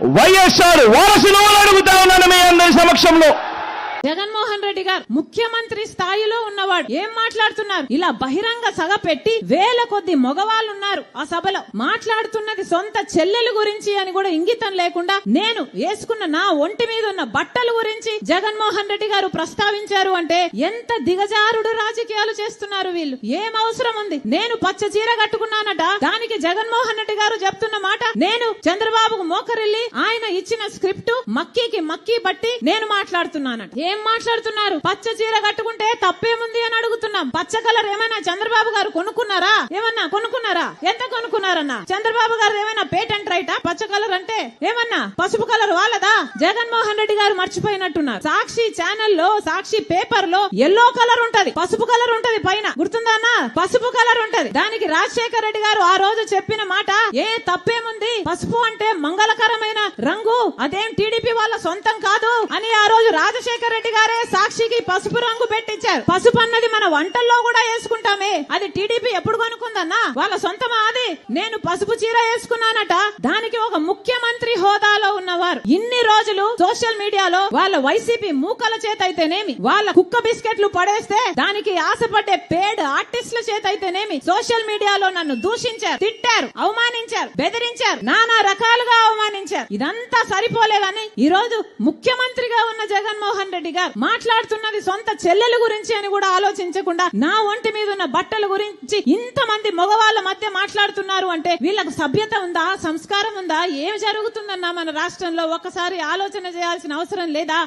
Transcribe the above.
వైఎస్ఆర్ వారసులు అడుగుతా ఉన్నాను మీ అందరి సమక్షంలో. జగన్మోహన్ రెడ్డి గారు ముఖ్యమంత్రి స్థాయిలో ఉన్నవాడు. ఏం మాట్లాడుతున్నారు? ఇలా బహిరంగ సభ పెట్టి వేల కొద్ది మగవాళ్ళు ఉన్నారు ఆ సభలో మాట్లాడుతున్నది సొంత చెల్లెలు గురించి అని కూడా ఇంగితం లేకుండా నేను వేసుకున్న నా ఒంటి మీద ఉన్న బట్టల గురించి జగన్మోహన్ రెడ్డి గారు ప్రస్తావించారు అంటే ఎంత దిగజారుడు రాజకీయాలు చేస్తున్నారు వీళ్ళు. ఏం అవసరం ఉంది? నేను పచ్చ చీర కట్టుకున్నానట. దానికి జగన్మోహన్ రెడ్డి గారు చెప్తున్న మాట నేను చంద్రబాబుకు మోకరిల్లి ఆయన ఇచ్చిన స్క్రిప్ట్ మక్కీకి మక్కీ బట్టి నేను మాట్లాడుతున్నానట. ఏం మాట్లాడుతున్నారు? పచ్చ చీర కట్టుకుంటే తప్పేముంది అని అడుగుతున్నాం. పచ్చ కలర్ ఏమైనా చంద్రబాబు గారు కొనుక్కున్నారా? ఏమన్నా కొనుక్కున్నారా? ఎంత కొనుక్కున్నారన్నా? చంద్రబాబు గారు ఏమైనా పేటెంట్ రైటా పచ్చ కలర్ అంటే ఏమన్నా? పసుపు కలర్ వాళ్ళదా? జగన్మోహన్ రెడ్డి గారు మర్చిపోయినట్టున్నారు. సాక్షి ఛానల్లో సాక్షి పేపర్లో ఎల్లో కలర్ ఉంటది. పసుపు కలర్ ఉంటది పైన. గుర్తుందా పసుపు కలర్ ఉంటది. దానికి రాజశేఖర్ రెడ్డి గారు ఆ రోజు చెప్పిన మాట ఏ తప్పేముంది? పసుపు అంటే మంగళకరమైన రంగు! అదేం టీడీపీ వాళ్ళ సొంతం కాదు అని ఆ రోజు రాజశేఖర్ రెడ్డి గారే సాక్షికి పసుపు రంగు పెట్టించారు. పసుపు అన్నది మన వంటల్లో కూడా వేసుకుంటామే. అది టీడీపీ ఎప్పుడు కొనుక్కుందన్నా? వాళ్ళ సొంతమా అది? నేను పసుపు చీర వేసుకున్నానట. దానికి ఒక ముఖ్య హోదాలో ఇన్ని రోజులు సోషల్ మీడియాలో వాళ్ళ వైసీపీ మూకల చేత అయితేనేమి వాళ్ళ కుక్క బిస్కెట్లు పడేస్తే దానికి ఆశపడ్డే పేడ్ ఆర్టిస్టుల చేత అయితేనేమి సోషల్ మీడియాలో నన్ను దూషించారు తిట్టారు అవమానించారు బెదిరించారు నానా రకాలుగా అవమానించారు. ఇదంతా సరిపోలేదని ఈ రోజు ముఖ్యమంత్రిగా ఉన్న జగన్మోహన్ రెడ్డి గారు మాట్లాడుతున్నది సొంత చెల్లెల గురించి అని కూడా ఆలోచించకుండా నా ఒంటి మీద ఉన్న బట్టల గురించి ఇంతమంది మగవాళ్ళ మధ్య మాట్లాడుతున్నారు అంటే వీళ్ళకు సభ్యత ఉందా సంస్కారం ఉందా ఏం జరుగుతుందన్నా మన రాష్ట్రంలో? ఒకసారి ఆలోచన చేయాల్సిన అవసరం లేదా?